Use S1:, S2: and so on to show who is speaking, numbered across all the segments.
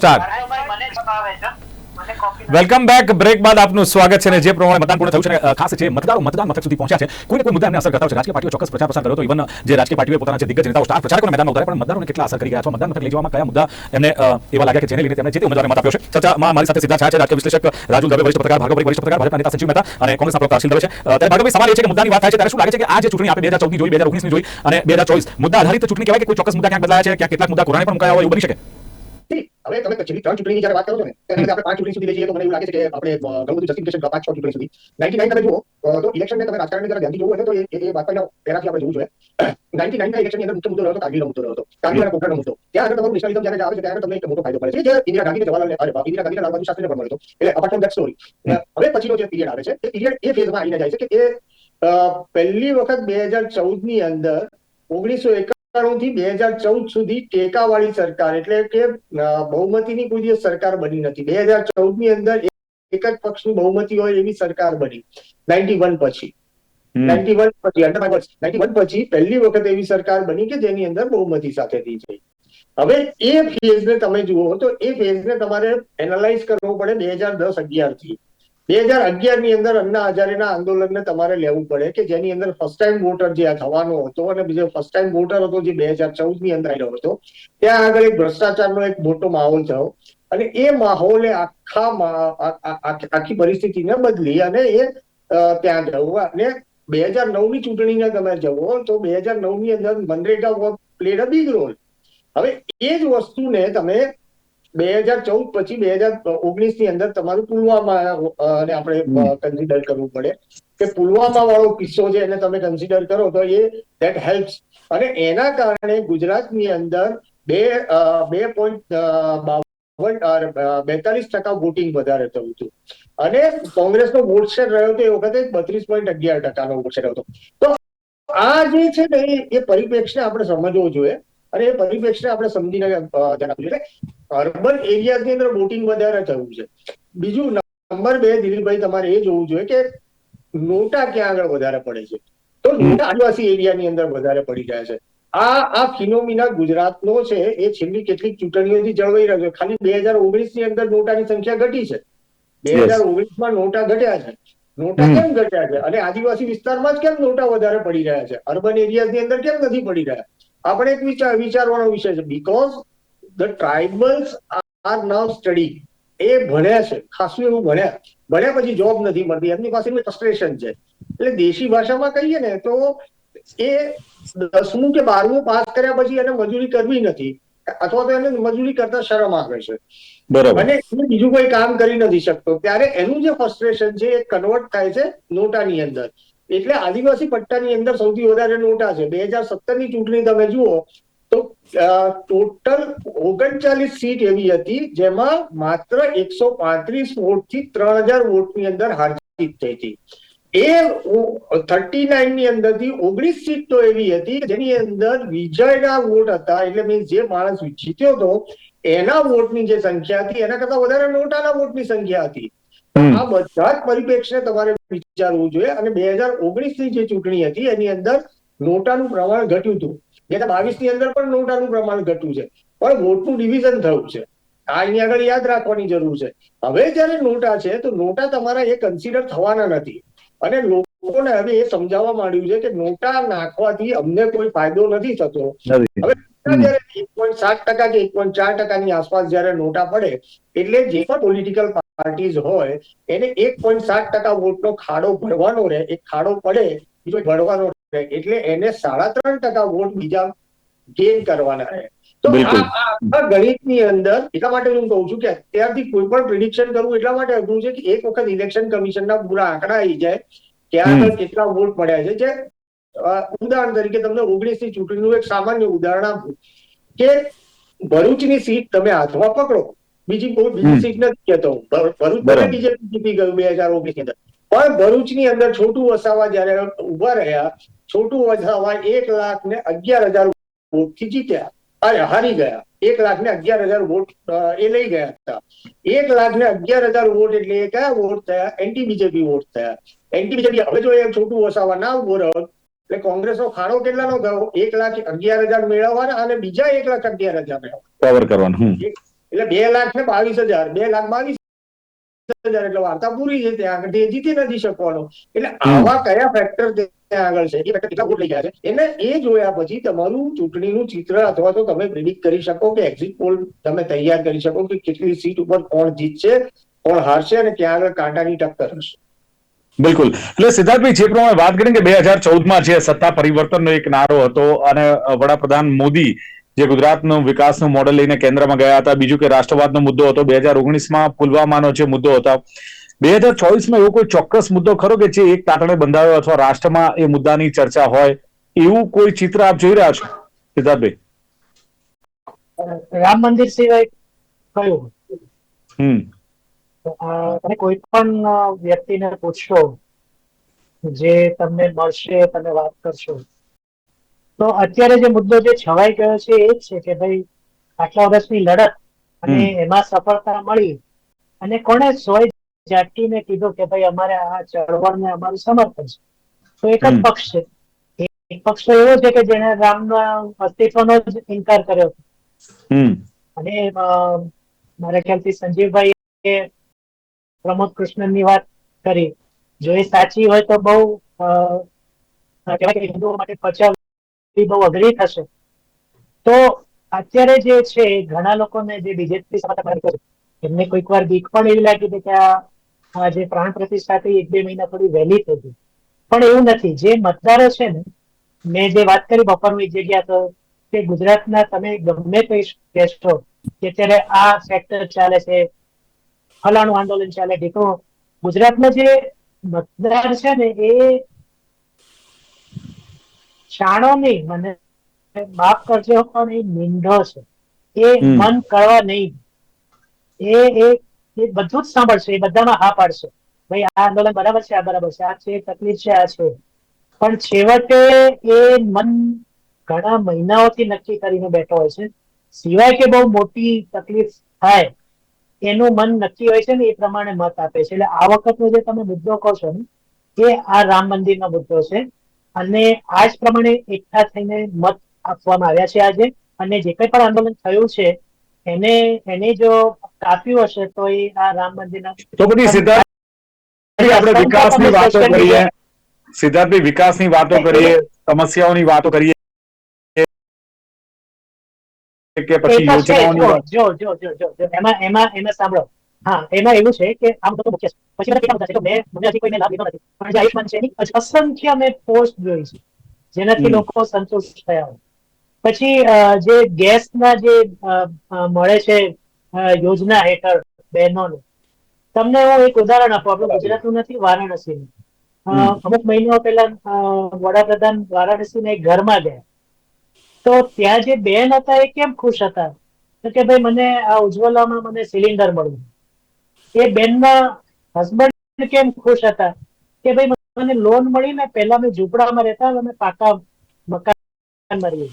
S1: Start. Welcome back. Break બાદ આપનું સ્વાગત છે અને જે પ્રમાણે મતદાન પૂર્ણ થયું છે ખાસ છે મતદારો મતદાન મથક સુધી પહોંચ્યા છે કોઈ કોઈ મુદ્દા અસર કરતા છે. રાજકીય પાર્ટીઓ ચોક્કસ પ્રચાર પ્રસાર કર્યો તો ઇવન જે રાજકીય પાર્ટીઓ પોતાના જે દિગ્ગજ નેતાઓ, સ્ટાર પ્રચારકોને મેદાનમાં ઉતાર્યા પણ મતદારોને કેટલા અસર કરી ગયા છે? મતદાન મથક લઈ જવામાં કયા મુદ્દા એમને એવા લાગ્યા કે જેને લઈને તેમણે જે ઉમેદવારને મત આપ્યો છે? ચર્ચામાં મારી સાથે સીધા છે, રાજકીય વિશ્લેષક રાજુ દવે, વરિષ્ઠ પત્રકાર ભાર્ગવભાઈ વરિષ્ઠ પત્રકાર, ભાજપના નેતા સંજીવ મહેતા અને કોંગ્રેસના પ્રવક્તા અશિલ દવે છે. ત્યારે ભાર્ગવભાઈ, સવાલ એ છે કે મુદ્દાની વાત થાય છે, ત્યારે શું લાગે છે કે આ જે ચૂંટણી આપણે બે હજાર ચૌદની જોઈ, બે હજાર ઓગણીસની જોઈ અને બે હજાર ચોવીસ, મુદ્દા આધારિત ચૂંટણી કહેવાય કે કોઈ ચોક્કસ મુદ્દા ક્યાંક બદલાયા છે, ક્યાંક કેટલાક મુદ્દા કોરોના પણ મુકાયા હોય, એવું બની શકે?
S2: હવે તમે છેલ્લી ત્રણ ચૂંટણીની જ્યારે વાત કરો છો ને ત્યારે આપણે પાંચ ચૂંટણી સુધી લઈ જઈએ. તો મને એવું લાગે છે કે આપણે ઘણું બધું justification પાંચ છ ચૂંટણી સુધી. નાઇન્ટી નાઇન તમે જુઓ તો ઇલેક્શન તમે રાજકારણને જરા ધ્યાનથી જોવું હોય તો એ વાત પહેલા પહેલાથી આપણે જોવું જોઈએ. નાઇન્ટી નાઇન ઇલેક્શનની અંદર મુખ્ય મુદ્દો રહ્યો હતો મુદ્દો રહ્યો હતો. અને પોખરણનો મુદ્દો. ત્યાં આગળ તમારું નેશનલિઝમ જયારે આવે છે ત્યારે તમને એક મોટો ફાયદો પડે છે. જે ઇન્દિરા ગાંધી કે જવાહરલાલ અરે ઇન્દિરા ગાંધીના લાલ બહાદુર શાસ્ત્રીને પણ મળ્યો હતો. એટલે અપાર્ટ ફ્રોમ દેટ સ્ટોરી હવે પછીનો જે પીરિયડ આવે છે એ પીરિયડ એ ફેઝમાં આવીને જાય છે કે એ પહેલી વખત બે હજાર ચૌદની અંદર ઓગણીસો એકાણું થી બે હજાર ચૌદ સુધી ટેકાવાળી સરકાર એટલે કે બહુમતીની કોઈ દિવસ સરકાર બની નથી. બે હજાર ચૌદની અંદર એક જ પક્ષની બહુમતી હોય એવી સરકાર બની. નાઇન્ટી વન પછી. નાઇન્ટી વન પછી નાઇન્ટી વન પછી. પહેલી વખત એવી સરકાર બની કે જેની અંદર બહુમતી સાથે થઈ છે. હવે એ ફેઝને તમે જુઓ તો એ ફેઝને તમારે એનાલાઇઝ કરવો પડે બે હજાર દસ અગિયારથી બે હજાર અગિયારની અંદર અન્ના હજારેના આંદોલનને તમારે લેવું પડે કે જેની અંદર ફર્સ્ટ ટાઈમ વોટર જે થવાનો હતો અને બીજો ફર્સ્ટ ટાઈમ વોટર હતો જે બે હજાર ચૌદની અંદર આવ્યો હતો, ત્યાં આગળ એક ભ્રષ્ટાચારનો એક મોટો માહોલ થયો. અને એ માહોલે આખા આખી પરિસ્થિતિને બદલી અને એ ત્યાં જવું. અને બે હજાર નવની ચૂંટણીને તમે જવો તો બે હજાર નવની અંદર મનરેગા પ્લેડ અ બિગ રોલ હવે એ જ વસ્તુને તમે બે હજાર ચૌદ પછી બે હજાર ઓગણીસની અંદર તમારું પુલવામા અ, ને આપણે કન્સિડર કરવું પડે કે પુલવામા વાળો કિસ્સો છે એને તમે કન્સિડર કરો તો એ ધેટ હેલ્પ્સ અને એના કારણે ગુજરાતની અંદર બે બે પોઈન્ટ બાવન બેતાલીસ ટકા વોટિંગ વધારે થયું હતું. અને કોંગ્રેસનો વોટ શેર રહ્યો હતો એ વખતે બત્રીસ પોઈન્ટ અગિયાર ટકાનો વોટ શેર હતો. તો આ જે છે ને એ- એ પરિપ્રેક્ષને આપણે સમજવો જોઈએ અને એ પરિપ્રેક્ષને આપણે સમજીને આપવું જોઈએ અર્બન એરિયાની અંદર બોટિંગ વધારે થયું છે. બીજું નંબર બે દિલીપભાઈ તમારે એ જોવું જોઈએ કે નોટા ક્યાં આગળ વધારે પડે છે? તો નોટા આદિવાસી એરિયાની અંદર વધારે પડી રહ્યા છે. આ આ ફિનોમિના ગુજરાતનો છે એ છેલ્લી કેટલીક ચૂંટણીઓથી જળવાઈ રહ્યો છે. ખાલી બે હજાર ઓગણીસની અંદર નોટાની સંખ્યા ઘટી છે. બે હજાર ઓગણીસમાં નોટા ઘટ્યા છે. નોટા કેમ ઘટ્યા છે? અને આદિવાસી વિસ્તારમાં જ કેમ નોટા વધારે પડી રહ્યા છે? અર્બન એરિયાની અંદર કેમ નથી પડી રહ્યા? આપણે એક વિચાર વિચારવાનો વિષય છે. Because the tribals are now study એ ભણ્યા છે. ખાસું એવું ભણ્યા. ભણ્યા પછી જોબ નથી મળતી. એમની પાસે ફ્રસ્ટ્રેશન છે. એટલે દેશી ભાષામાં કહીએ ને તો એ દસમું કે બારમું પાસ કર્યા પછી એને મજૂરી કરવી નથી. અથવા તો એને મજૂરી કરતા શરમ આવે છે.
S1: બરોબર.
S2: અને એ બીજું કોઈ કામ કરી નથી શકતો. ત્યારે એનું જે ફ્રસ્ટ્રેશન છે એ કન્વર્ટ થાય છે નોટાની અંદર. એટલે આદિવાસી પટ્ટાની અંદર સૌથી વધારે નોટા છે બે હજાર સત્તરની ચૂંટણી તમે જુઓ, તો ટોટલ ઓગણચાલીસ સીટ એવી હતી, જેમાં માત્ર એકસો પાંત્રીસ વોટથી ત્રણ હજાર વોટની અંદર હાર જીત થઈ હતી એ થર્ટી નાઇનની અંદરથી ઓગણીસ સીટ તો એવી હતી, જેની અંદર વિજયના વોટ હતા, એટલે મીન્સ જે માણસ જીત્યો હતો, એના વોટની જે સંખ્યા હતી, એના કરતા વધારે નોટાના વોટની સંખ્યા હતી. આ બધા જ પરિપ્રેક્ષને તમારે વિચારવું જોઈએ. અને બે હજાર ઓગણીસની જે ચૂંટણી હતી એની અંદર નોટાનું પ્રમાણ ઘટ્યું હતું. બે હજાર બાવીસની અંદર પણ નોટાનું પ્રમાણ ઘટ્યું છે. પણ વોટનું ડિવિઝન થયું છે. આ અહીંયા આગળ યાદ રાખવાની જરૂર છે. હવે જયારે નોટા છે તો નોટા તમારા એ કન્સિડર થવાના નથી. અને લોકોને હવે એ સમજાવવા માંડ્યું છે કે નોટા નાખવાથી અમને કોઈ ફાયદો નથી થતો. હવે જયારે એક પોઈન્ટ સાત ટકા કે એક પોઈન્ટ ચાર ટકાની આસપાસ જયારે નોટા પડે એટલે જે પણ પોલિટિકલ પાર્ટીઝ હોય એને એક પોઈન્ટ સાત ટકા વોટનો ખાડો ભરવાનો રહે એક ખાડો પડે બીજો ભરવાનો રહે એટલે એને સાડા ત્રણ ટકા વોટ બીજા ગેઇન કરવાના રહે. તો આ ગણિતની અંદર એટલા માટે હું કહું છું કે અત્યારથી કોઈ પણ પ્રિડિક્શન કરવું એટલા માટે અઘરું છે કે એક વખત ઇલેક્શન કમિશનના પૂરા આંકડા આવી જાય કે
S1: હમ.
S2: કેટલા વોટ પડ્યા છે. જે ઉદાહરણ તરીકે તમને ઓગણીસની ચૂંટણીનું એક સામાન્ય ઉદાહરણ આપું કે ભરૂચની સીટ તમે હાથમાં પકડો બીજી બહુ બીજી સીટ નથી કહેતો હું. ભરૂચ ભલે બીજેપી જીતી ગયું બે હજાર ઓગણીસની અંદર. પણ ભરૂચની અંદર છોટું વસાવા જયારે ઊભા રહ્યા છોટું વસાવા એક લાખ ને અગિયાર હજાર વોટથી જીત્યા. અરે હારી ગયા. એક લાખ ને અગિયાર હજાર વોટ એ લઈ ગયા હતા. એક લાખ ને અગિયાર હજાર વોટ એટલે કયા વોટ થયા? એન્ટી બીજેપી વોટ થયા. એન્ટી બીજેપી હવે જો એ છોટું વસાવા ના ઊભો રહ્યો એટલે કોંગ્રેસનો ખાડો કેટલાનો ગયો? એક લાખ અગિયાર હજાર મેળવવાના અને બીજા એક લાખ અગિયાર હજાર મેળવવાના.
S1: કવર કરવાનું.
S2: એટલે બે લાખ ને બાવીસ હજાર. બે લાખ બાવીસ હજાર એટલે વાર્તા પૂરી છે ત્યાં આગળ. જીતી નથી શકવાનો. એટલે આવા કયા ફેક્ટર ત્યાં આગળ છે? એ ફેક્ટર કેટલા વોટ લઈ ગયા છે? એને એ જોયા પછી તમારું ચૂંટણીનું ચિત્ર અથવા તો તમે પ્રિડિક્ટ કરી શકો કે એક્ઝિટ પોલ તમે તૈયાર કરી શકો કે કેટલી સીટ ઉપર કોણ જીતશે કોણ હારશે અને ત્યાં આગળ કાંટાની ટક્કર હશે.
S1: બિલકુલ. એટલે સિદ્ધાર્થભાઈ જે પ્રમાણે વાત કરીને કે બે હજાર ચૌદમાં જે સત્તા પરિવર્તનનો એક નારો હતો અને વડાપ્રધાન મોદી જે ગુજરાતનું વિકાસનું મોડેલ લઈને કેન્દ્રમાં ગયા હતા. બીજું કે રાષ્ટ્રવાદનો મુદ્દો હતો. બે હજાર ઓગણીસમાં પુલવામાનો જે મુદ્દો હતો. બે હજાર ચોવીસમાં એવો કોઈ ચોક્કસ મુદ્દો ખરો કે જે એક તાટણે બંધાયો અથવા રાષ્ટ્રમાં એ મુદ્દાની ચર્ચા હોય? એવું કોઈ ચિત્ર આપ જોઈ રહ્યા છો? સિદ્ધાર્થભાઈ.
S3: રામ મંદિર સિવાય કયું
S1: હમ.
S3: તમે કોઈ પણ વ્યક્તિને પૂછશો જે તમને મળશે તમે વાત કરશો તો અત્યારે જે મુદ્દો જે છવાઈ ગયો છે એ જ છે કે ભાઈ આટલા વર્ષની લડત અને એમાં સફળતા મળી અને કોણે સોય જાટીને કીધું કે ભાઈ અમારે આ ચળવળને અમારું સમર્થન છે. તો એક જ. પક્ષ છે. એક પક્ષ તો એવો છે કે જેને રામના અસ્તિત્વનો જ ઇનકાર કર્યો. અને મારા ખ્યાલથી સંજીવભાઈ પ્રમોદ કૃષ્ણની વાત કરી. જો એ સાચી હોય તો બહુ કહેવાય કે હિન્દુઓ માટે બહુ અઘરી થશે. તો અત્યારે જે છે, ઘણા લોકોને જે બીજેપી એમને કોઈક વાર બીક પણ એવી લાગી કે આ જે પ્રાણ પ્રતિષ્ઠા થઈ, એક બે મહિના થોડી વહેલી થઈ ગઈ. પણ એવું નથી. જે મતદારો છે ને, મેં જે વાત કરી બપોરનું એક જગ્યા તો, કે ગુજરાતના તમે ગમે તે કહેશો કે અત્યારે આ સેક્ટર ચાલે છે, ફલાણું આંદોલન ચાલે ઢીકણું ગુજરાતમાં જે મતદાર છે ને, એ શાણો નહીં મને માફ કરજો પણ એ મીંઢો છે. એ મન કરવા નહીં. એ એ એ બધું જ સાંભળશે એ બધામાં હા પાડશે. ભાઈ આ આંદોલન બરાબર છે આ બરાબર છે આ છે તકલીફ છે આ છે. પણ છેવટે એ મન ઘણા મહિનાઓથી નક્કી કરીને બેઠો હોય છે. સિવાય કે બહુ મોટી તકલીફ થાય એનું મન નક્કી હોય છે ને એ પ્રમાણે મત આપે છે. એટલે આ વખતનો જે તમે મુદ્દો કહો છો ને એ આ રામ મંદિરનો મુદ્દો છે. અને આ જ પ્રમાણે એકઠા થઈને મત આપવામાં આવ્યા છે આજે. અને જે કંઈ પણ આંદોલન થયું છે એને એને જો કાપ્યું હશે તો એ આ રામ મંદિરના
S1: તો બધી સિદ્ધાર્થ આપણે વિકાસની વાતો કરીએ. સિદ્ધાર્થભાઈ વિકાસની વાતો કરીએ સમસ્યાઓની વાતો કરીએ. કે પછી યોજનાઓની
S3: જો જો જો જો. એમાં એમાં એમાં સાંભળો. હા એમાં એવું છે કે આમ તો મુખ્ય છે. પછી મને કેટલા બધા છે? તો મેં મને હજી કોઈને લાભ લીધો નથી. પણ જે આયુષ્માન છે એની અસંખ્ય મેં પોસ્ટ જોઈ છે જેનાથી લોકો સંતુષ્ટ થયા હોય. પછી જે ગેસના જે મળે છે યોજના હેઠળ બહેનોને. તમને હું એક ઉદાહરણ આપું. આપણું ગુજરાતનું નથી વારાણસીનું. અમુક મહિનાઓ પહેલા વડાપ્રધાન વારાણસીના એક ઘરમાં ગયા. તો ત્યાં જે બેન હતા એ કેમ ખુશ હતા? તો કે ભાઈ મને આ ઉજ્જવલામાં મને સિલિન્ડર મળ્યું. એ બેનના હસબન્ડ કેમ ખુશ હતા? કે ભાઈ મને લોન મળી ને પહેલા મેં ઝૂંપડામાં રહેતા હવે પાકા મકાનમાં રહીએ.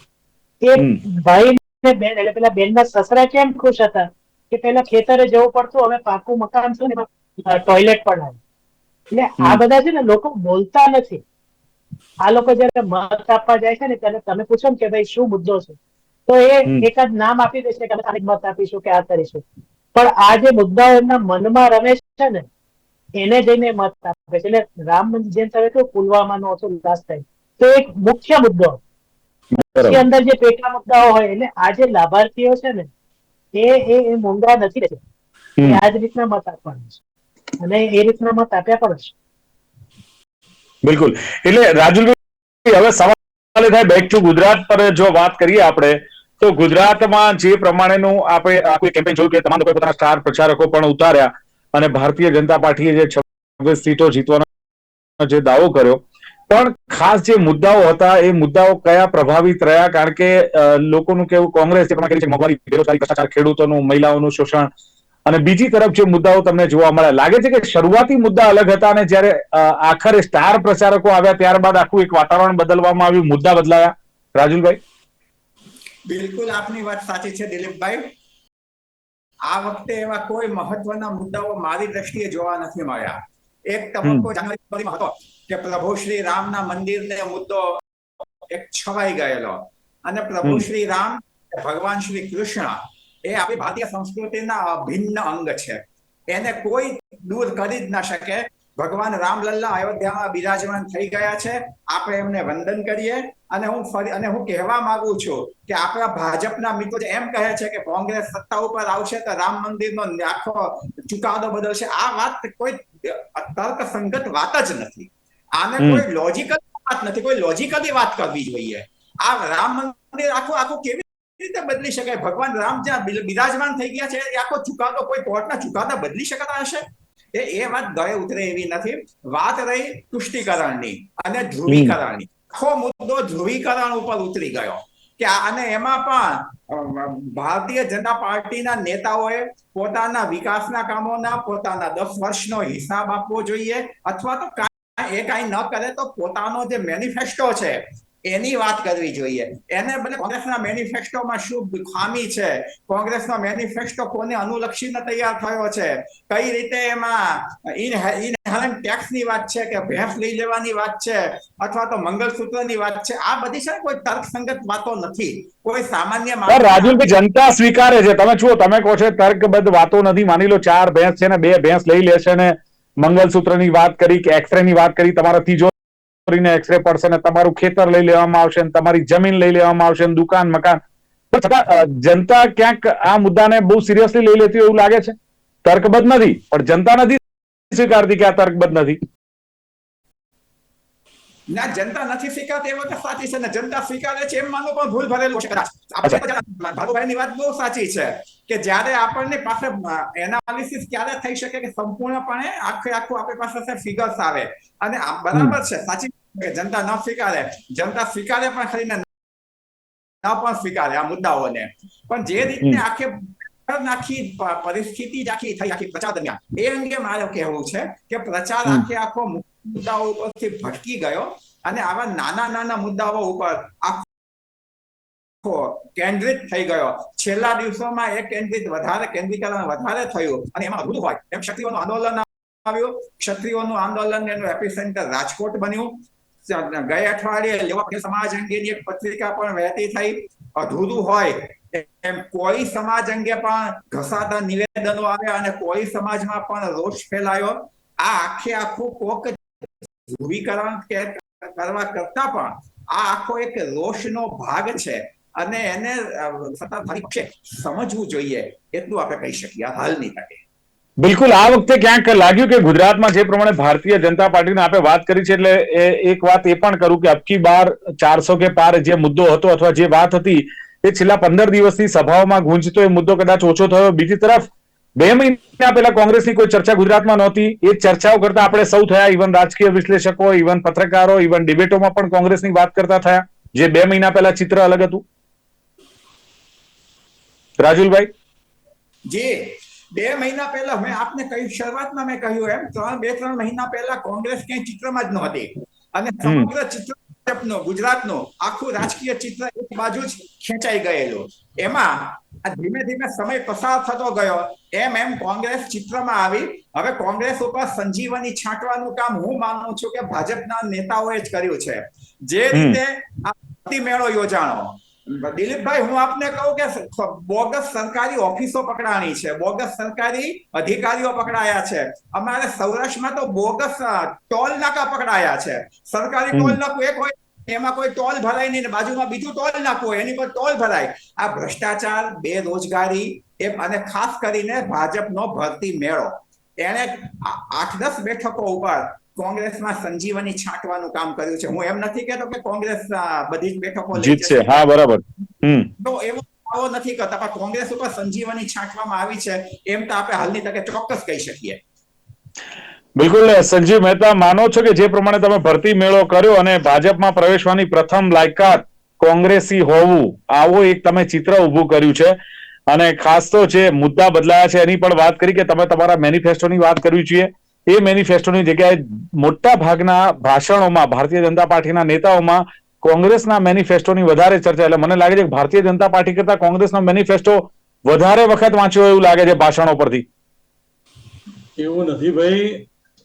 S3: એ ભાઈ ને બેન એટલે પેલા બેનના સસરા કેમ ખુશ હતા? કે પેલા ખેતરે જવું પડતું હવે પાકું મકાન છે ને ટોયલેટ પણ આવે. એટલે આ બધા છે ને લોકો બોલતા નથી. આ લોકો જયારે મત આપવા જાય છે ને ત્યારે તમે પૂછો ને કે ભાઈ શું મુદ્દો છે? તો એ
S1: એક
S3: એકાદ નામ આપી દેશે કે મત આપીશું કે આ કરીશું. પણ આ જે મુદ્દાઓ એમના મનમાં રમે છે ને એને જઈને મત આપે છે. એટલે રામ મંદિર જેમ તમે કહ્યું પુલવામાનો હતો લાસ્ટ ટાઈમ તો એક મુખ્ય મુદ્દો. પછી અંદર જે પેટા મુદ્દાઓ હોય એટલે આ જે લાભાર્થીઓ છે ને એ એ એ મૂંગા નથી.
S1: હમ.
S3: એ આ જ રીતના મત આપવાના છે. અને એ રીતના મત આપ્યા પણ છે.
S1: બિલકુલ. એટલે રાજુલભાઈ હવે સવાલ થાય બેક ટુ ગુજરાત પર જો વાત કરીએ આપણે તો ગુજરાતમાં જે પ્રમાણેનું આપણે આખું કેમ્પેન જોયું કે તમામ લોકોએ પોતાના સ્ટાર પ્રચારકો પણ ઉતાર્યા અને ભારતીય જનતા પાર્ટીએ જે છવ્વીસ સીટો જીતવાનો જે દાવો કર્યો. પણ ખાસ જે મુદ્દાઓ હતા, એ મુદ્દાઓ કયા પ્રભાવિત રહ્યા? કારણ કે લોકોનું કેવું, કોંગ્રેસ જે પ્રમાણે મોંઘવારી, બેરોજગારી, ભ્રષ્ટાચાર, ખેડૂતોનું, મહિલાઓનું શોષણ. અને બીજી તરફ જે મુદ્દાઓ તમને જોવા મળે લાગે છે કે શરૂઆતી મુદ્દા અલગ હતા અને જ્યારે આખરે સ્ટાર પ્રચારકો આવ્યા, ત્યારબાદ આખું એક વાતાવરણ બદલવામાં આવ્યું, મુદ્દા બદલાયા. રાજુલભાઈ?
S4: બિલકુલ આપની વાત સાચી છે દિલીપભાઈ. આ વખતે એવા કોઈ મહત્વના મુદ્દાઓ મારી દ્રષ્ટિએ જોવા નથી મળ્યા. એક તબક્કો જાન્યુઆરી હતો કે પ્રભુ શ્રી રામના મંદિરને મુદ્દો એક છવાઈ ગયેલો. અને પ્રભુ શ્રી રામ ભગવાન શ્રી કૃષ્ણ એ આપણી ભારતીય સંસ્કૃતિના અભિન્ન અંગ છે. એને કોઈ દૂર કરી જ ના શકે. ભગવાન રામલલ્લા અયોધ્યામાં બિરાજમાન થઈ ગયા છે. આપણે એમને વંદન કરીએ અને હું ફરી અને હું કહેવા માંગુ છું કે આપણા ભાજપના મિત્રો એમ કહે છે કે કોંગ્રેસ સત્તા ઉપર આવશે તો રામ મંદિરનો આખો ચુકાદો બદલશે. આ વાત કોઈ તર્કસંગત વાત જ નથી. આને કોઈ લોજિકલ વાત નથી. કોઈ લોજિકલી વાત કરવી જોઈએ. આ રામ મંદિર આખું આખું કેવી રીતે બદલી શકાય? ભગવાન રામ જ્યાં બિરાજમાન થઈ ગયા છે એ આખો ચુકાદો કોઈ કોર્ટના ચુકાદા બદલી શકતા હશે? એ એ વાત ગળે ઉતરે એવી નથી. વાત રહી તુષ્ટિકરણની અને ધ્રુવીકરણની. આખો મુદ્દો ધ્રુવીકરણ ઉપર ઉતરી ગયો. કે અને એમાં પણ ભારતીય જનતા પાર્ટીના નેતાઓએ પોતાના વિકાસના કામોના પોતાના દસ વર્ષનો હિસાબ આપવો જોઈએ. અથવા તો એ કાંઈ ન કરે તો પોતાનો જે મેનિફેસ્ટો છે એની વાત કરવી જોઈએ. એને બદલે કોંગ્રેસના મેનિફેસ્ટોમાં શું ખામી છે? કોંગ્રેસનો મેનિફેસ્ટો કોને અનુલક્ષીને તૈયાર થયો છે? કઈ રીતે એમાં ઇનહેરન્ટ ટેક્સની વાત છે કે ભેંસ લઈ લેવાની વાત છે અથવા તો મંગળસૂત્રની વાત છે? આ બધી છે કોઈ તર્કસંગત વાતો નથી. કોઈ સામાન્ય
S1: રાજુલભાઈ જનતા સ્વીકારે છે. તમે જુઓ, તમે કહો છો તર્કબદ્ધ વાતો નથી. માની લો ચાર ભેંસ છે ને, બે ભેંસ લઈ લેશે ને મંગલસૂત્રની વાત કરી કે એક્સરે ની વાત કરી તમારા તિજોરીને એક્સરે પડશે ને તમારું ખેતર લઈ લેવામાં આવશે ને તમારી જમીન લઈ લેવામાં આવશે ને દુકાન, મકાન. જનતા ક્યાંક આ મુદ્દાને બહુ સિરિયસલી લઈ લેતી એવું લાગે છે? તર્કબદ્ધ નથી. પણ જનતા નથી સ્વીકારતી કે આ તર્કબદ્ધ નથી.
S4: ના જનતા નથી સ્વીકારતી એ વાત સાચી છે. ને જનતા સ્વીકારે છે એમ માનવું પણ ભૂલ ભરેલું છે કદાચ. ભાલુભાઈની વાત બહુ સાચી છે કે જ્યારે આપણને પાસે એનાલિસિસ ક્યારે થઈ શકે કે સંપૂર્ણપણે આખે આખું આપણી પાસે ફિગર્સ આવે. અને બરાબર છે સાચી કે જનતા ન સ્વીકારે. જનતા સ્વીકારે પણ ખરી ને ન પણ સ્વીકારે આ મુદ્દાઓને. પણ જે રીતે. આખે નાખી પરિસ્થિતિ જ આખી થઈ આખી પ્રચાર દરમિયાન. એ અંગે મારે કહેવું છે કે પ્રચાર આખે આખો મુદ્દાઓ ઉપરથી ભટકી ગયો અને આવા નાના નાના મુદ્દાઓ ઉપર આખો કેન્દ્રિત થઈ ગયો. છેલ્લા દિવસોમાં એ કેન્દ્રિત વધારે કેન્દ્રીકરણ વધારે થયું અને એમાં અદભુત હોય. એમ ક્ષત્રિયોનું આંદોલન આવ્યું. ક્ષત્રિયોનું આંદોલન એનું એપિસેન્ટર રાજકોટ બન્યું. ગયા અઠવાડિયે લેવા સમાજ અંગેની એક પત્રિકા પણ વહેતી થઈ. અધૂરું હોય. એમ કોઈ સમાજ અંગે પણ ઘસાતા નિવેદનો આવ્યા અને કોઈ સમાજમાં પણ રોષ ફેલાયો. આ આખે આખું કોક ધ્રુવીકરણ કરવા કરતા પણ આ આખો એક રોષનો ભાગ છે અને એને અ, સત્તાધારી સમજવું જોઈએ એટલું આપણે કહી શકીએ હાલની તકે.
S1: બિલકુલ આ વખતે ક્યાંક લાગ્યું કે ગુજરાતમાં જે પ્રમાણે ભારતીય જનતા પાર્ટીને આપણે વાત કરી છે એટલે એક વાત એ પણ કરું કે અબકી બાર ચારસો કે પાર જે મુદ્દો હતો અથવા જે વાત હતી એ છેલ્લા પંદર દિવસથી સભાઓમાં ગુંજતો એ મુદ્દો કદાચ ઓછો થયો. બીજી તરફ બે મહિના પહેલા કોંગ્રેસની કોઈ ચર્ચા ગુજરાતમાં નહોતી. એ ચર્ચાઓ કરતા આપણે સૌ થયા. ઇવન રાજકીય વિશ્લેષકો ઇવન પત્રકારો ઇવન ડિબેટોમાં પણ કોંગ્રેસની વાત કરતા થયા. જે બે મહિના પહેલા ચિત્ર અલગ હતું. રાજુલભાઈ?
S4: જે. બે મહિના પહેલા મેં આપને કહ્યું શરૂઆતમાં મેં કહ્યું એમ ત્રણ બે ત્રણ મહિના પહેલા કોંગ્રેસ ક્યાંય ચિત્રમાં જ નહોતી. અને સમગ્ર ચિત્ર ભાજપનું ગુજરાતનું આખું રાજકીય ચિત્ર એક બાજુ જ ખેંચાઈ ગયેલું. એમાં ધીમે ધીમે સમય પસાર થતો ગયો. એમ એમ કોંગ્રેસ ચિત્રમાં આવી. હવે કોંગ્રેસ ઉપર સંજીવની છાંટવાનું કામ હું માનું છું કે ભાજપના નેતાઓએ જ કર્યું છે. જે રીતે આ મેળો યોજાણો. દિલીપભાઈ હું આપને કહું કે બોગસ સરકારી ઓફિસો પકડાણી છે. બોગસ સરકારી અધિકારીઓ પકડાયા છે. અમારે સૌરાષ્ટ્રમાં તો બોગસ ટોલ નાકા પકડાયા છે. સરકારી ટોલ નાકું એક હોય એમાં કોઈ ટોલ ભરાય નહીં બાજુમાં બીજું ટોલ હોય એની પર ટોલ ભરાય. આ ભ્રષ્ટાચાર બેરોજગારી એમ અને ખાસ કરીને ભાજપનો ભરતી મેળો. એને આઠ દસ બેઠકો ઉપર કોંગ્રેસમાં સંજીવની છાંટવાનું કામ કર્યું છે. હું એમ નથી કહેતો કે કોંગ્રેસ બધી જ બેઠકો
S1: જીતશે. હા બરાબર.
S4: તો એવો દાવો નથી કરતા પણ કોંગ્રેસ ઉપર સંજીવની છાંટવામાં આવી છે એમ તો આપણે હાલની તકે ચોક્કસ કહી શકીએ.
S1: બિલકુલ સંજીવ મહેતા, માનો છો કે જે પ્રમાણે તમે ભરતી મેળો કર્યો અને ભાજપમાં પ્રવેશવાની પ્રથમ લાયકાત કોંગ્રેસી હોવું, આવો એક તમે ચિત્ર ઉભું કર્યું છે. અને ખાસ તો જે મુદ્દા બદલાયા છે, એની પણ વાત કરી કે તમે તમારા મેનિફેસ્ટોની વાત કરવી જોઈએ. એ મેનિફેસ્ટોની જગ્યાએ મોટા ભાગના ભાષણોમાં, ભારતીય જનતા પાર્ટીના નેતાઓમાં કોંગ્રેસના મેનિફેસ્ટોની વધારે ચર્ચા. એટલે મને લાગે છે કે ભારતીય જનતા પાર્ટી કરતા કોંગ્રેસનો મેનિફેસ્ટો વધારે વખત વાંચ્યો એવું લાગે છે ભાષણો પરથી.
S5: એવું નથી ભાઈ.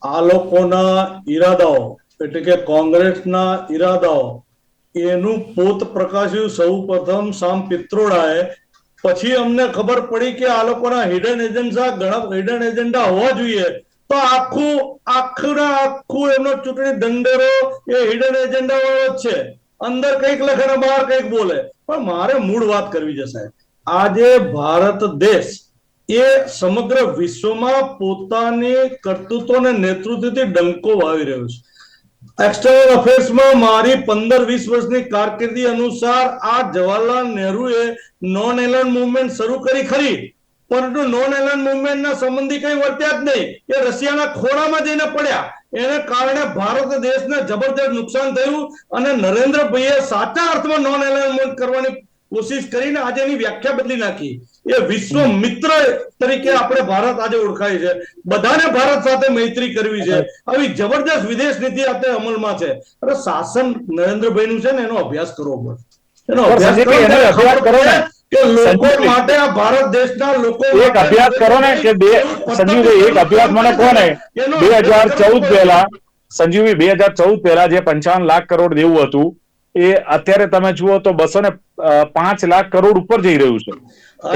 S5: આ લોકોના ઈરાદાઓ એટલે કે કોંગ્રેસના ઈરાદાઓ, એનું પોત પ્રકાશ્યું સૌ પ્રથમ સામ પિત્રોડાએ, પછી અમને ખબર પડી કે આ લોકોના હિડન એજન્ડા ઘણા હિડન એજન્ડા હોવા જોઈએ. તો આખું આખું આખું એમનો ચૂંટણી દંડેરો એ હિડન એજન્ડા વાળો જ છે. અંદર કંઈક લખે બહાર કંઈક બોલે. પણ મારે મૂળ વાત કરવી છે સાહેબ. આજે ભારત દેશ એ સમગ્ર વિશ્વમાં પોતાની કરતૂતો અને નેતૃત્વથી ડંકો વાવી રહ્યો છે. એક્સટર્નલ અફેર્સમાં મારી પંદર વીસ વર્ષની કારકિર્દી અનુસાર આ જવાહરલાલ નહેરુએ નોન એલન મુવમેન્ટ શરૂ કરી ખરી. પરંતુ નોન એલન મુવમેન્ટના સંબંધી કઈ વર્ત્યા જ નહીં. એ રશિયાના ખોળામાં જઈને પડ્યા. એને કારણે ભારત દેશને જબરદસ્ત નુકસાન થયું અને નરેન્દ્રભાઈએ સાચા અર્થમાં નોન એલન મુવમેન્ટ કરવાની કોશિશ કરીને આજે એની વ્યાખ્યા બદલી નાખી. એ વિશ્વ મિત્ર તરીકે આપણે ભારત આજે ઓળખાય છે. બધાને ભારત સાથે મૈત્રી કરવી છે. આવી જબરદસ્ત વિદેશ નીતિ અત્યારે અમલમાં છે. અરે શાસન નરેન્દ્રભાઈ નું છે ને એનો અભ્યાસ કરવો પડે. એનો અભ્યાસ કરો
S1: ને.
S5: કે લોકો માટે આ ભારત દેશના લોકો
S1: એક અભ્યાસ કરો ને કે બે સંજીવભાઈ એક અભ્યાસ મને કહો ને. બે હજાર ચૌદ પહેલા સંજીવી બે હજાર ચૌદ પહેલા જે પંચાવન લાખ કરોડ દેવું હતું એ અત્યારે તમે જુઓ તો બસો ને પાંચ લાખ કરોડ ઉપર જઈ રહ્યું છે.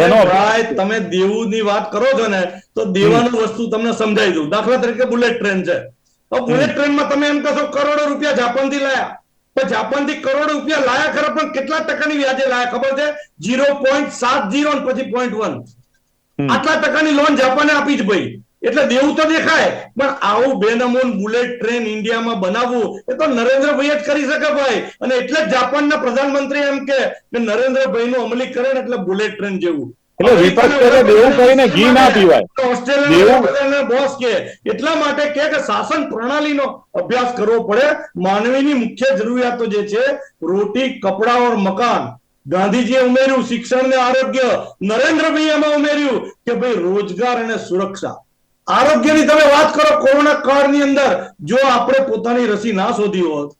S1: એનો
S5: ભાઈ તમે દેવુની વાત કરો છો ને તો દેવાનું વસ્તુ તમને સમજાવી દઉં. દાખલા તરીકે બુલેટ ટ્રેન છે. તો બુલેટ ટ્રેનમાં તમે એમ કહો કરોડો રૂપિયા જાપાનથી લાયા. તો જાપાનથી કરોડો રૂપિયા લાયા ખરા પણ કેટલા ટકાની વ્યાજે લાયા ખબર છે? જીરો પોઈન્ટ સાત જીરો પછી પોઈન્ટ વન આટલા ટકાની લોન જાપાને આપી જ ભાઈ. એટલે દેવું તો દેખાય. પણ આવું બેનમૂન બુલેટ ટ્રેન ઇન્ડિયામાં બનાવવું એ તો નરેન્દ્રભાઈ જ કરી શકે ભાઈ. અને એટલે જ જાપાનના પ્રધાનમંત્રી એમ કે નરેન્દ્રભાઈ નું અમલીકરણ એટલે બુલેટ ટ્રેન જેવું.
S1: એટલે વિપક્ષ દેવું કરીને ઘી ના પીવાય. ઓસ્ટ્રેલિયાના
S5: બોસ કે એટલા માટે કે કે શાસન પ્રણાલીનો અભ્યાસ કરવો પડે. માનવીની મુખ્ય જરૂરિયાતો જે છે રોટી કપડા ઓર મકાન. ગાંધીજીએ ઉમેર્યું શિક્ષણ ને આરોગ્ય. નરેન્દ્રભાઈ એમાં ઉમેર્યું કે ભાઈ રોજગાર અને સુરક્ષા. આરોગ્યની તમે વાત કરો કોરોના કાળની અંદર, જો આપણે પોતાની રસી ના શોધી હોત,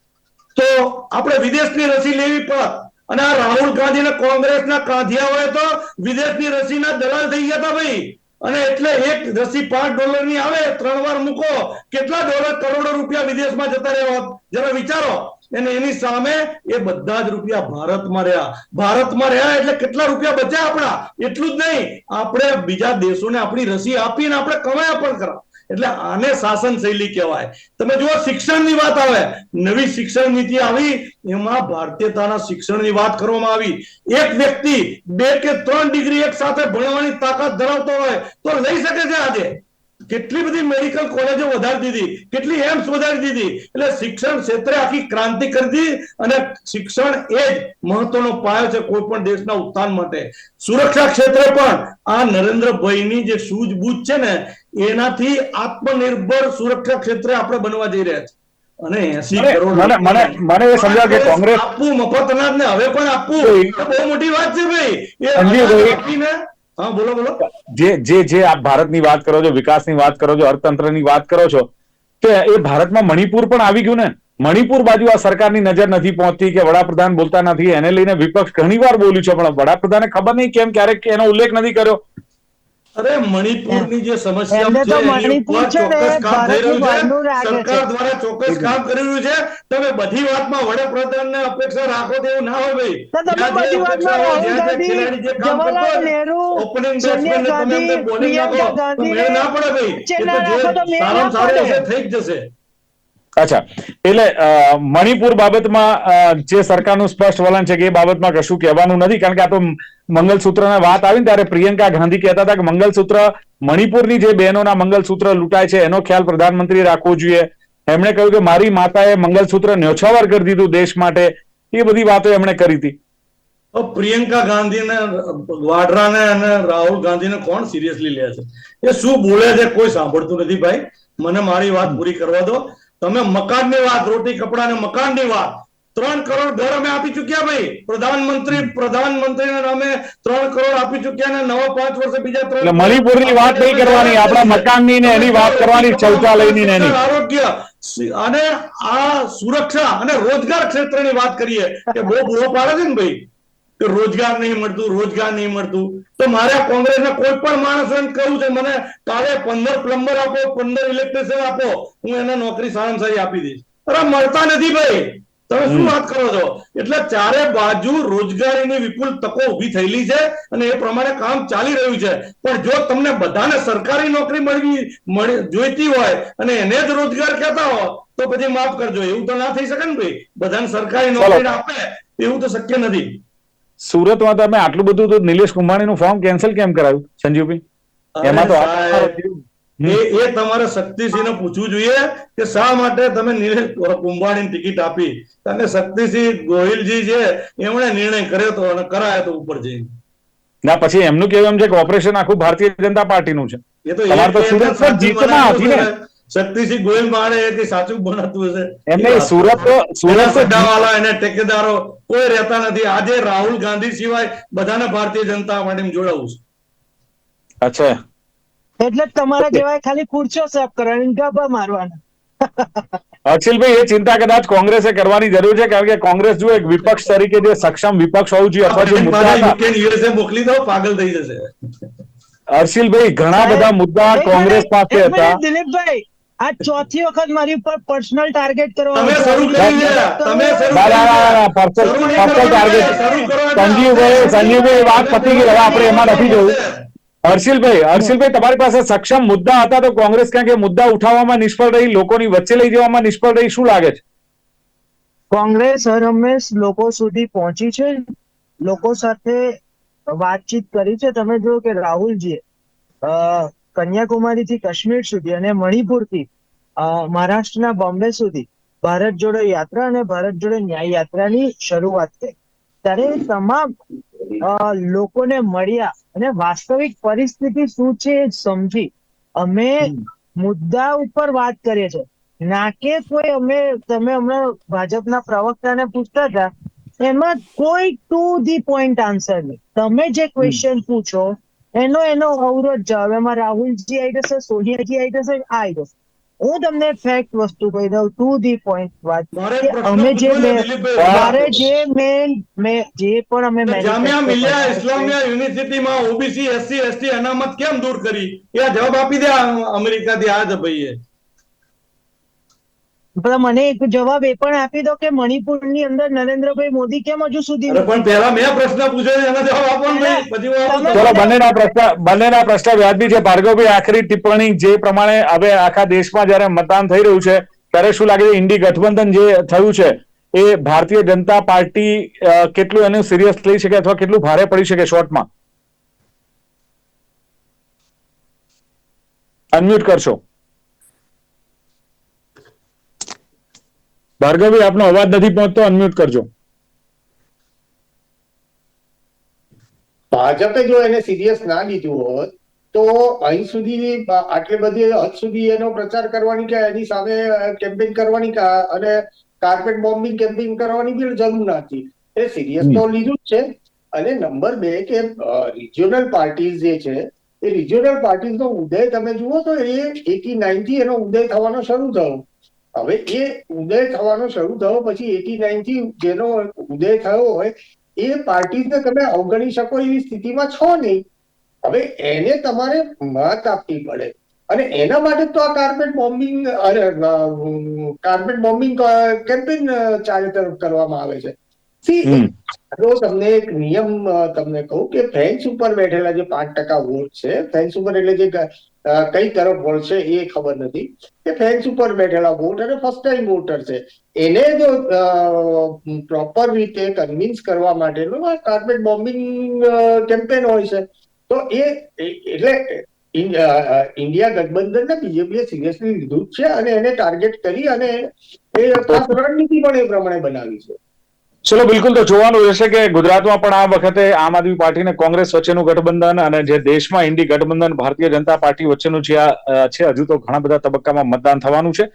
S5: તો આપણે વિદેશની રસી લેવી પડત. અને આ રાહુલ ગાંધી કોંગ્રેસના કોંગ્રેસના કાંધિયાઓએ તો વિદેશની રસીના દલાલ થઈ ગયા હતા ભાઈ. અને એટલે એક રસી પાંચ ડોલરની આવે, ત્રણ વાર મૂકો, કેટલા ડોલર કરોડો રૂપિયા વિદેશમાં જતા રહ્યા જરા વિચારો. અને એની સામે એ બધા જ રૂપિયા ભારતમાં રહ્યા. ભારતમાં રહ્યા એટલે કેટલા રૂપિયા બચ્યા આપણા? એટલું જ નહીં. આપણે બીજા દેશોને આપણી રસી આપીને આપણે કમાયા પણ ખરા. એટલે આને શાસન શૈલી કહેવાય. તમે જુઓ, શિક્ષણની વાત આવે. નવી શિક્ષણ નીતિ આવી. એમાં ભારતીયતાના શિક્ષણની વાત કરવામાં આવી. એક વ્યક્તિ બે કે ત્રણ ડિગ્રી એક સાથે ભણવાની તાકાત ધરાવતો હોય તો લઈ શકે છે આજે. કેટલી બધી મેડિકલ કોલેજો વધારી દીધી કેટલી એમ્સ વધારી દીધી. એટલે શિક્ષણ ક્ષેત્રે આખી ક્રાંતિ કરી દીધી અને શિક્ષણ એ જ મહત્વનો પાયો છે કોઈ પણ દેશના ઉત્થાન માટે. સુરક્ષા ક્ષેત્રે પણ આ નરેન્દ્રભાઈની જે સૂઝબૂઝ છે ને એનાથી આત્મનિર્ભર સુરક્ષા ક્ષેત્રે આપણે બનવા જઈ રહ્યા છીએ. અને એસી કરોડ
S1: મને- મને- એ સમજાવ કે કોંગ્રેસ-
S5: આપવું મફત અનાજ ને હવે પણ આપવું. એ બહુ મોટી વાત છે ભાઈ. એ આપીને હા, બોલો બોલો.
S1: જે જે જે આપ ભારતની વાત કરો છો, વિકાસની વાત કરો છો, અર્થતંત્રની વાત કરો છો, તો એ ભારતમાં મણિપુર પણ આવી ગયું ને. મણિપુર બાજુ આ સરકારની નજર નથી પહોંચતી કે વડાપ્રધાન બોલતા નથી. એને લઈને વિપક્ષ ઘણી વાર બોલ્યું છે, પણ વડાપ્રધાને ખબર નહીં કેમ ક્યારેક એનો ઉલ્લેખ નથી કર્યો.
S5: અરે મણિપુરની જે સમસ્યા છે
S6: મણિપુર છે
S5: ચોક્કસ કામ. સરકાર દ્વારા ચોક્કસ કરી રહ્યું છે. તમે બધી વાતમાં વડાપ્રધાનને અપેક્ષા રાખો તેવું ના હોય ભાઈ. ઓપનિંગ ને તમે એમને નાખો, મેળ ના પડે ભાઈ. એ તો જે
S6: રાખો તો મેળ ના
S5: સારામાં સારું હશે થઈ જ જશે.
S1: અચ્છા. એટલે મણિપુર બાબતમાં જે સરકારનું સ્પષ્ટ વલણ છે કે એ બાબતમાં કશું કહેવાનું નથી, કારણ કે આ તો મંગલસૂત્રના વાત આવી ને ત્યારે પ્રિયંકા ગાંધી કહેતા હતા કે મંગલસૂત્ર, મણિપુરની જે બહેનોના મંગલસૂત્ર લૂંટાય છે, એનો ખ્યાલ પ્રધાનમંત્રી રાખવો જોઈએ. એમણે કહ્યું કે મારી માતાએ મંગલસૂત્ર ન્યોછાવર કરી દીધું દેશ માટે. એ બધી વાતો એમણે કરી હતી.
S5: પ્રિયંકા ગાંધીને, વાડરાને અને રાહુલ ગાંધીને કોણ સિરિયસલી લે છે? એ શું બોલે છે કોઈ સાંભળતું નથી ભાઈ. મને મારી વાત પૂરી કરવા દો. તમે મકાનની વાત રોટી કપડા ને મકાનની વાત ત્રણ કરોડ ઘર અમે આપી ચુક્યા ભાઈ. પ્રધાનમંત્રી પ્રધાનમંત્રીના નામે ત્રણ કરોડ આપી ચુક્યા ને નવા પાંચ વર્ષે બીજા ત્રણ
S1: મણિપુરની વાત નહીં કરવાની આપણા મકાનની ને એની વાત કરવાની શૌચાલયની ને એની.
S5: આરોગ્ય અને આ સુરક્ષા અને રોજગાર ક્ષેત્રની વાત કરીએ કે બહુ બૂહો પાડે છે ને ભાઈ? કે રોજગાર નહીં મળતું રોજગાર નહીં મળતું. તો મારે કોંગ્રેસના કોઈ પણ માણસો એમ કહ્યું છે મને કાલે પંદર પ્લમ્બર આપો પંદર ઇલેક્ટ્રિશિયન આપો હું એને નોકરી સારામાં સારી આપી દઈશ. અરે મળતા નથી ભાઈ. તમે શું વાત કરો છો? એટલે ચારે બાજુ રોજગારીની વિપુલ તકો ઊભી થયેલી છે અને એ પ્રમાણે કામ ચાલી રહ્યું છે. પણ જો તમને બધાને સરકારી નોકરી મળવી મળી જોઈતી હોય અને એને જ રોજગાર કહેતા હો તો પછી માફ કરજો. એવું તો ના થઈ શકે ને ભાઈ. બધાને સરકારી નોકરી આપે એવું તો શક્ય નથી.
S1: સુરતમાં તમે આટલું બધું તો નિલેશ કુંભાણીનું ફોર્મ કેન્સલ કેમ કરાયું સંજીવભાઈ એમાં તો
S5: એ એ તમારે શક્તિસિંહને પૂછવું જોઈએ કે શા માટે તમે નિલેશ કુંભાણી ટિકિટ આપી? અને શક્તિસિંહ ગોહિલજી છે એમણે નિર્ણય કર્યો હતો અને કરાયો તો ઉપર જઈને.
S1: ના પછી એમનું કેવું એમ છે કે ઓપરેશન આખું ભારતીય જનતા પાર્ટીનું છે.
S5: એ તો
S1: સુરત જીતમાં હતી ને.
S5: શક્તિસિંહ ગોહિલ માણે કે સાચું બનાતું હશે.
S1: એમને
S5: એ
S1: સુરત સુરત તો
S5: એને ટેકેદારો કોઈ રહેતા નથી. આજે રાહુલ ગાંધી સિવાય બધાને ભારતીય જનતા પાર્ટીમાં જોડાવું છે.
S1: અચ્છા.
S6: એટલે તમારા જેવાય ખાલી ખુરશો સાફ કરવાની ગાભા મારવાના.
S1: અખિલભાઈ એ ચિંતા કદાચ કોંગ્રેસે કરવાની જરૂર છે? કારણ કે કોંગ્રેસ જો એક વિપક્ષ તરીકે જે સક્ષમ વિપક્ષ હોવું જોઈએ અથવા જે મુદ્દા
S5: મોકલી દો પાગલ થઈ જશે.
S1: હર્ષિલભાઈ ઘણા બધા મુદ્દા કોંગ્રેસ પાસે હતા.
S6: દિલીપભાઈ આ ચોથી વખત મારી ઉપર પર્સનલ ટાર્ગેટ
S5: તમે શરૂ કરી છે તમે શરૂ
S1: ના, ના, ના, ના,
S5: કરી છે.
S1: personal-
S5: શરૂ નહીં
S1: personal
S5: કરવાનું
S1: target.
S5: છે, શરૂ કરવાનું છે.
S1: સંજીવભાઈ સંજીવભાઈ વાત પતી ગઈ. હવે આપણે એમાં નથી જવું. હર્ષિલભાઈ હર્ષિલભાઈ તમારી પાસે સક્ષમ મુદ્દા હતા તો કોંગ્રેસ ક્યાં કે મુદ્દા ઉઠાવવામાં નિષ્ફળ રહી લોકોની વચ્ચે લઈ જવામાં નિષ્ફળ રહી શું લાગે છે?
S6: કોંગ્રેસ હર હંમેશ લોકો સુધી પહોંચી છે. લોકો સાથે વાતચીત કરી છે. તમે જો કે રાહુલજીએ અ, કન્યાકુમારીથી કાશ્મીર સુધી અને મણિપુરથી થી મહારાષ્ટ્રના બોમ્બે સુધી ભારત જોડો યાત્રા અને ભારત જોડો ન્યાય યાત્રાની શરૂઆત થઈ. ત્યારે તમામ લોકોને મળ્યા અને વાસ્તવિક પરિસ્થિતિ શું છે એ સમજી અમે મુદ્દા ઉપર વાત કરીએ છીએ. ના કે કોઈ અમે તમે હમણાં ભાજપના પ્રવક્તાને પૂછતા હતા એમાં કોઈ ટુ ધી પોઈન્ટ આન્સર નહીં. તમે જે ક્વેશ્ચન પૂછો એનો એનો અવરોધ જવાબ. એમાં રાહુલજી આવી જશે સોનિયાજી આવી જશે આ આવી જશે. હું તમને ફેક્ટ વસ્તુ કહી દઉં ટુ ધી પોઈન્ટ વાત. અમે જે. મારે જે મેન મે જે પણ અમે
S5: જામિયા મિલિયા ઇસ્લામિયા યુનિવર્સિટીમાં ઓબીસી એસસી એસટી અનામત કેમ દૂર કરી? એ જવાબ આપી દે અમેરિકા અમેરિકાથી આ જ ભાઈએ.
S6: પણ મને એક જવાબ એ પણ આપી દો કે મણિપુરની અંદર નરેન્દ્રભાઈ મોદી કેમ હજુ સુધી
S5: પણ પહેલા મેં પ્રશ્ન પૂછ્યો એનો જવાબ આપો ને પછી હું આપું
S6: તમે-
S1: ચલો બંનેના પ્રશ્ન બંનેના પ્રશ્ન વ્યાજબી છે. ભાર્ગવભાઈ આખરી ટિપ્પણી જે પ્રમાણે હવે આખા દેશમાં જયારે મતદાન થઈ રહ્યું છે ત્યારે શું લાગે છે? ઇન્ડી ગઠબંધન જે થયું છે એ ભારતીય જનતા પાર્ટી કેટલું એનું સિરિયસ લઈ શકે અથવા કેટલું ભારે પડી શકે શોર્ટમાં અનમ્યુટ કરશો. ભાર્ગવભાઈ આપનો અવાજ નથી પહોંચતો અનમ્યુટ કરજો.
S2: ભાજપે જો એને સિરિયસ ના લીધું હોત તો અહીં સુધી આટલી બધી હદ સુધી એનો પ્રચાર કરવાની કે એની સામે કેમ્પેન કરવાની કે અને કાર્પેટ બોમ્બિંગ કેમ્પેન કરવાની બી જરૂર નથી એ સિરિયસ તો લીધું જ છે. અને નંબર બે કે રિજિયોનલ પાર્ટીઝ જે છે એ રિજિયોનલ પાર્ટીઝ નો ઉદય તમે જુઓ તો એ એટી નાઇનથી એનો ઉદય થવાનો શરૂ થયો. હવે એ ઉદય થવાનો શરૂ થયો પછી એટી નાઇનથી જેનો ઉદય થયો હોય એ પાર્ટીને તમે અવગણી શકો એવી સ્થિતિમાં છો નહીં. હવે એને તમારે મત આપવી પડે. અને એના માટે તો આ કાર્પેટ બોમ્બિંગ અરે કાર્પેટ બોમ્બિંગ કેમ્પેન ચારે તરફ કરવામાં આવે છે. સી
S1: હમ.
S2: તમને એક નિયમ તમને કહું કે ફેન્સ ઉપર બેઠેલા જે પાંચ ટકા વોટ છે ફેન્સ ઉપર એટલે જે કઈ તરફ વળશે એ ખબર નથી. કે ફેન્સ ઉપર બેઠેલા વોટર અને ફર્સ્ટ ટાઈમ વોટર છે. એને જો પ્રોપર રીતે કન્વિન્સ કરવા માટેનું કાર્પેટ બોમ્બિંગ કેમ્પેન હોય છે. તો એ એટલે ઇન્ડિયા ગઠબંધનને બીજેપીએ સિરિયસલી લીધું છે અને એને ટાર્ગેટ કરી અને એ રણનીતિ પણ એ પ્રમાણે બનાવી છે.
S1: ચલો, બિલકુલ તો જોવાનું રહેશે કે ગુજરાતમાં પણ આ વખતે આમ આદમી પાર્ટી અને કોંગ્રેસ વચ્ચેનું ગઠબંધન અને જે દેશમાં ઇન્ડી ગઠબંધન, ભારતીય જનતા પાર્ટી વચ્ચેનું જે છે, હજુ તો ઘણા બધા તબક્કામાં મતદાન થવાનું છે.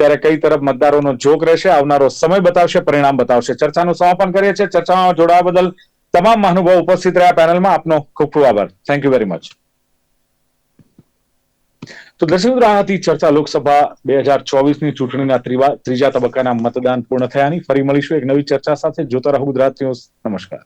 S1: ત્યારે કઈ તરફ મતદારોનો જોગ રહેશે, આવનારો સમય બતાવશે, પરિણામ બતાવશે. ચર્ચાનું સમાપન કરીએ છીએ. ચર્ચામાં જોડાવા બદલ તમામ મહાનુભાવ ઉપસ્થિત રહ્યા. પેનલમાં આપનો ખૂબ ખૂબ આભાર. થેન્ક યુ વેરી મચ તો દર્શક મિત્રો, આ હતી ચર્ચા લોકસભા બે હજાર ચોવીસની ચૂંટણીના ત્રીવા- ત્રીજા તબક્કાના મતદાન પૂર્ણ થયાની ફરી મળીશું એક નવી ચર્ચા સાથે. જોતા રહો ગુજરાત નમસ્કાર.